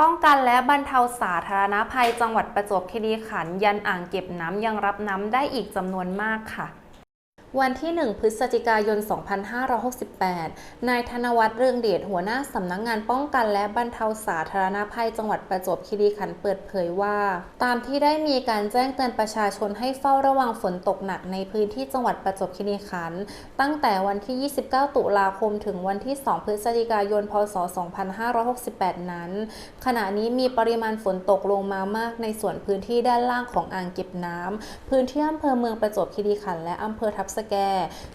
ป้องกันและบรรเทาสาธารณภัยจังหวัดประจวบคีรีขันธ์ยันอ่างเก็บน้ำยังรับน้ำได้อีกจำนวนมากค่ะ วันที่ 1 พฤศจิกายน 2568 นายธนวัฒน์เรืองเดชหัวหน้าสำนักงงานป้องกันและบรรเทาสาธารณภัยจังหวัดประจวบคีรีขันธ์เปิดเผยว่า ตามที่ได้มีการแจ้งเตือนประชาชนให้เฝ้าระวังฝนตกหนักในพื้นที่จังหวัดประจวบคีรีขันธ์ตั้งแต่วันที่ 29 ตุลาคมถึงวันที่ 2 พฤศจิกายน พศ 2568 นั้น ขณะนี้มีปริมาณฝนตกลงมามากในส่วนพื้นที่ด้านล่างของอ่างเก็บน้ำพื้นที่อำเภอเมืองประจวบคีรีขันธ์และอำเภอทับสแก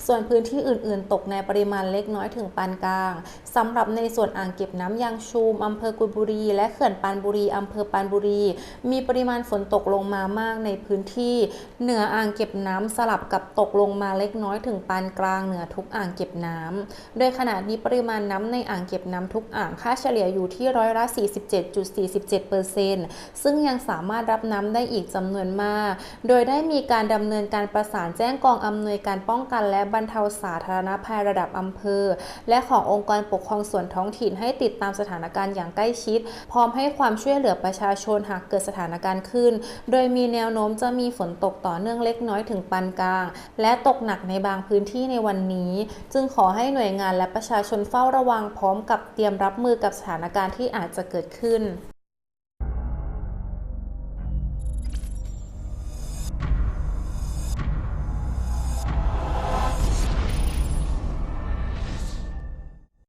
ส่วนพื้นที่อื่น ๆ ตกในปริมาณเล็กน้อยถึงปานกลางสำหรับในส่วนอ่างเก็บน้ำยางชูมอำเภอกุยบุรี และเขื่อนปานบุรีอำเภอปานบุรี มีปริมาณฝนตกลงมามากในพื้นที่ เหนืออ่างเก็บน้ำสลับกับตกลงมาเล็กน้อยถึงปานกลางเหนือทุกอ่างเก็บน้ำโดยขณะนี้ปริมาณน้ำในอ่างเก็บน้ำทุกอ่างค่าเฉลี่ยอยู่ที่ร้อยละ 47.47%ซึ่งยังสามารถรับน้ำได้อีกจำนวนมาก โดยได้มีการดำเนินการประสานแจ้งกองอำนวยการป้องกันและบรรเทาสาธารณภัยระดับอำเภอ และขององค์กรปกครองส่วนท้องถิ่นให้ติดตามสถานการณ์อย่างใกล้ชิด พร้อมให้ความช่วยเหลือประชาชนหากเกิดสถานการณ์ขึ้น โดยมีแนวโน้มจะมีฝนตกต่อเนื่องเล็กน้อยถึงปานกลาง และตกหนักในบางพื้นที่ในวันนี้ จึงขอให้หน่วยงานและประชาชนเฝ้าระวังพร้อมกับเตรียมรับมือกับสถานการณ์ที่อาจจะเกิดขึ้น